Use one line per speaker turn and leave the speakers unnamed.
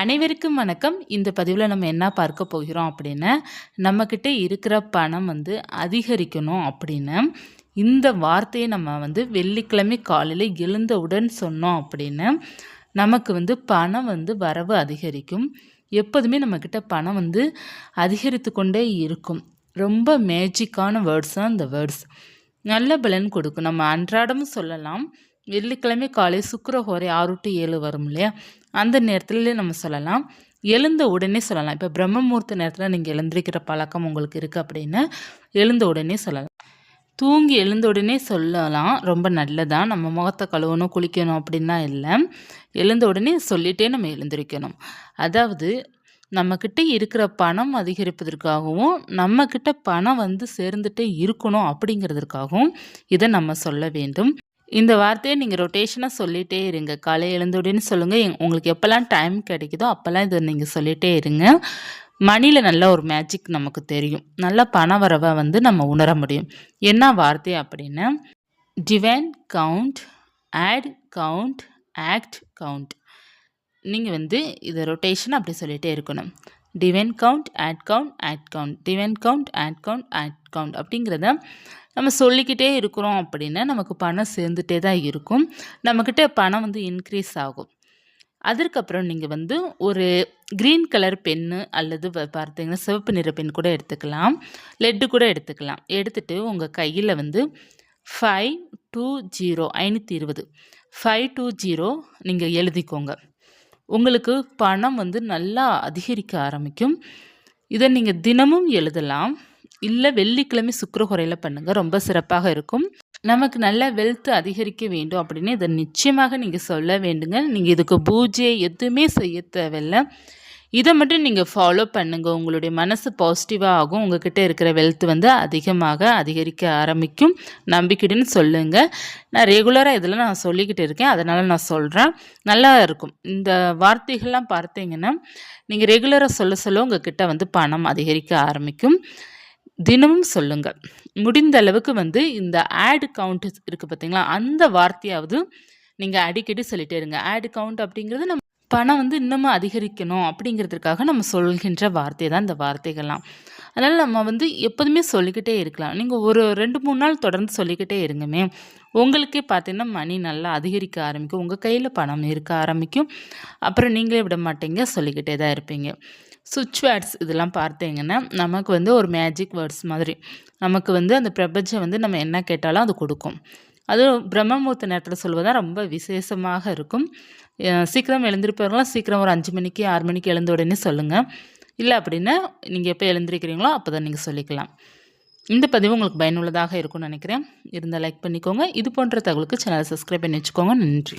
அனைவருக்கும் வணக்கம். இந்த பதிவில் நம்ம என்ன பார்க்க போகிறோம் அப்படின்னா நம்மக்கிட்ட இருக்கிற பணம் வந்து அதிகரிக்கணும் அப்படின்னு இந்த வார்த்தையை நம்ம வந்து வெள்ளிக்கிழமை காலையில் எழுந்தவுடன் சொன்னோம் அப்படின்னு நமக்கு வந்து பணம் வந்து வரவு அதிகரிக்கும். எப்போதுமே நம்மக்கிட்ட பணம் வந்து அதிகரித்து கொண்டே இருக்கும். ரொம்ப மேஜிக்கான வேர்ட்ஸ் தான் இந்த வேர்ட்ஸ் நல்ல பலன் கொடுக்கும். நம்ம அன்றாடமும் சொல்லலாம். வெள்ளிக்கிழமை காலை சுக்கரஹோரை ஆறு டு ஏழு வரும் இல்லையா? அந்த நேரத்தில் நம்ம சொல்லலாம். எழுந்த உடனே சொல்லலாம். இப்போ பிரம்மமூர்த்த நேரத்தில் நீங்கள் எழுந்திருக்கிற பழக்கம் உங்களுக்கு இருக்குது அப்படின்னு எழுந்த உடனே சொல்லலாம். தூங்கி எழுந்த உடனே சொல்லலாம். ரொம்ப நல்லதான் நம்ம முகத்தை கழுவணும் குளிக்கணும் அப்படின்லாம் இல்லை. எழுந்த உடனே சொல்லிகிட்டே நம்ம எழுந்திருக்கணும். அதாவது நம்மக்கிட்ட இருக்கிற பணம் அதிகரிப்பதற்காகவும் நம்மக்கிட்ட பணம் வந்து சேர்ந்துட்டே இருக்கணும் அப்படிங்கிறதுக்காகவும் இதை நம்ம சொல்ல வேண்டும். இந்த வார்த்தையை நீங்கள் ரொட்டேஷனாக சொல்லிகிட்டே இருங்க. காலை எழுந்தோடனே சொல்லுங்கள் உங்களுக்கு எப்போல்லாம் டைம் கிடைக்குதோ அப்போல்லாம் இதை நீங்கள் சொல்லிகிட்டே இருங்க. மணியில் நல்ல ஒரு மேஜிக் நமக்கு தெரியும். நல்ல பண வரவை வந்து நம்ம உணர முடியும். என்ன வார்த்தை அப்படின்னா divine count add count act count நீங்கள் வந்து இதை ரொட்டேஷன் அப்படி சொல்லிகிட்டே இருக்கணும். Divine count add count add count divine count add count add count அப்படிங்கிறத நம்ம சொல்லிக்கிட்டே இருக்கிறோம் அப்படின்னா நமக்கு பணம் சேர்ந்துட்டே தான் இருக்கும். நம்மக்கிட்ட பணம் வந்து இன்க்ரீஸ் ஆகும். அதற்கப்புறம் நீங்கள் வந்து ஒரு க்ரீன் கலர் பென்னு அல்லது பார்த்தீங்கன்னா சிவப்பு நிற பென் கூட எடுத்துக்கலாம். லெட்டு கூட எடுத்துக்கலாம். எடுத்துகிட்டு உங்கள் கையில் வந்து ஃபைவ் டூ ஜீரோ ஐநூற்றி இருபது. ஃபைவ் டூ ஜீரோ நீங்கள் எழுதிக்கோங்க. உங்களுக்கு பணம் வந்து நல்லா அதிகரிக்க ஆரம்பிக்கும். இதை நீங்கள் தினமும் எழுதலாம். இல்லை வெள்ளிக்கிழமை சுக்கரகுறையில் பண்ணுங்கள் ரொம்ப சிறப்பாக இருக்கும். நமக்கு நல்ல வெல்த் அதிகரிக்க வேண்டும் அப்படின்னு இதை நிச்சயமாக நீங்கள் சொல்ல வேண்டுங்க. நீங்கள் இதுக்கு பூஜை எதுவுமே செய்ய தேவையில்லை. இதை மட்டும் நீங்கள் ஃபாலோ பண்ணுங்கள் உங்களுடைய மனசு பாசிட்டிவாக ஆகும். உங்ககிட்ட இருக்கிற வெல்த் வந்து அதிகமாக அதிகரிக்க ஆரம்பிக்கும். நம்பிக்கைன்னு சொல்லுங்கள் நான் ரெகுலராக இதெல்லாம் நான் சொல்லிக்கிட்டு இருக்கேன். அதனால் நான் சொல்கிறேன் நல்லா இருக்கும். இந்த வார்த்தைகள்லாம் பார்த்தீங்கன்னா நீங்கள் ரெகுலராக சொல்ல சொல்ல உங்ககிட்ட வந்து பணம் அதிகரிக்க ஆரம்பிக்கும். தினமும் சொல்லுங்கள். முடிந்த அளவுக்கு வந்து இந்த ஆட் கவுண்ட் இருக்குது பார்த்தீங்களா? அந்த வார்த்தையாவது நீங்கள் அடிக்கடி சொல்லிட்டே இருங்க. ஆட் கவுண்ட் அப்படிங்கிறது நம்ம பணம் வந்து இன்னமும் அதிகரிக்கணும் அப்படிங்கிறதுக்காக நம்ம சொல்கின்ற வார்த்தை தான் இந்த வார்த்தைகள்லாம். அதனால் நம்ம வந்து எப்போதுமே சொல்லிக்கிட்டே இருக்கலாம். நீங்கள் ஒரு ரெண்டு மூணு நாள் தொடர்ந்து சொல்லிக்கிட்டே இருங்கமே. உங்களுக்கே பார்த்தீங்கன்னா மணி நல்லா அதிகரிக்க ஆரம்பிக்கும். உங்கள் கையில் பணம் இருக்க ஆரம்பிக்கும். அப்புறம் நீங்களே விட மாட்டீங்க சொல்லிக்கிட்டே தான் இருப்பீங்க. சுவிட்ச் வேர்ட்ஸ் இதெல்லாம் பார்த்தீங்கன்னா நமக்கு வந்து ஒரு மேஜிக் வேர்ட்ஸ் மாதிரி. நமக்கு வந்து அந்த பிரபஞ்சம் வந்து நம்ம என்ன கேட்டாலும் அது கொடுக்கும். அதுவும் பிரம்மமூர்த்த நேரத்தில் சொல்வதாக ரொம்ப விசேஷமாக இருக்கும். சீக்கிரம் எழுந்திருப்பவர்களாம் சீக்கிரம் ஒரு அஞ்சு மணிக்கு ஆறு மணிக்கு எழுந்த உடனே சொல்லுங்கள் இல்லை அப்படின்னா நீங்கள் எப்போ எழுந்திருக்கிறீங்களோ அப்போ தான் நீங்கள் சொல்லிக்கலாம். இந்த பதிவு உங்களுக்கு பயனுள்ளதாக இருக்கும்னு நினைக்கிறேன். இருந்தால் லைக் பண்ணிக்கோங்க. இது போன்ற தகவலுக்கு சேனலை சப்ஸ்கிரைப் பண்ணி வச்சுக்கோங்க. நன்றி.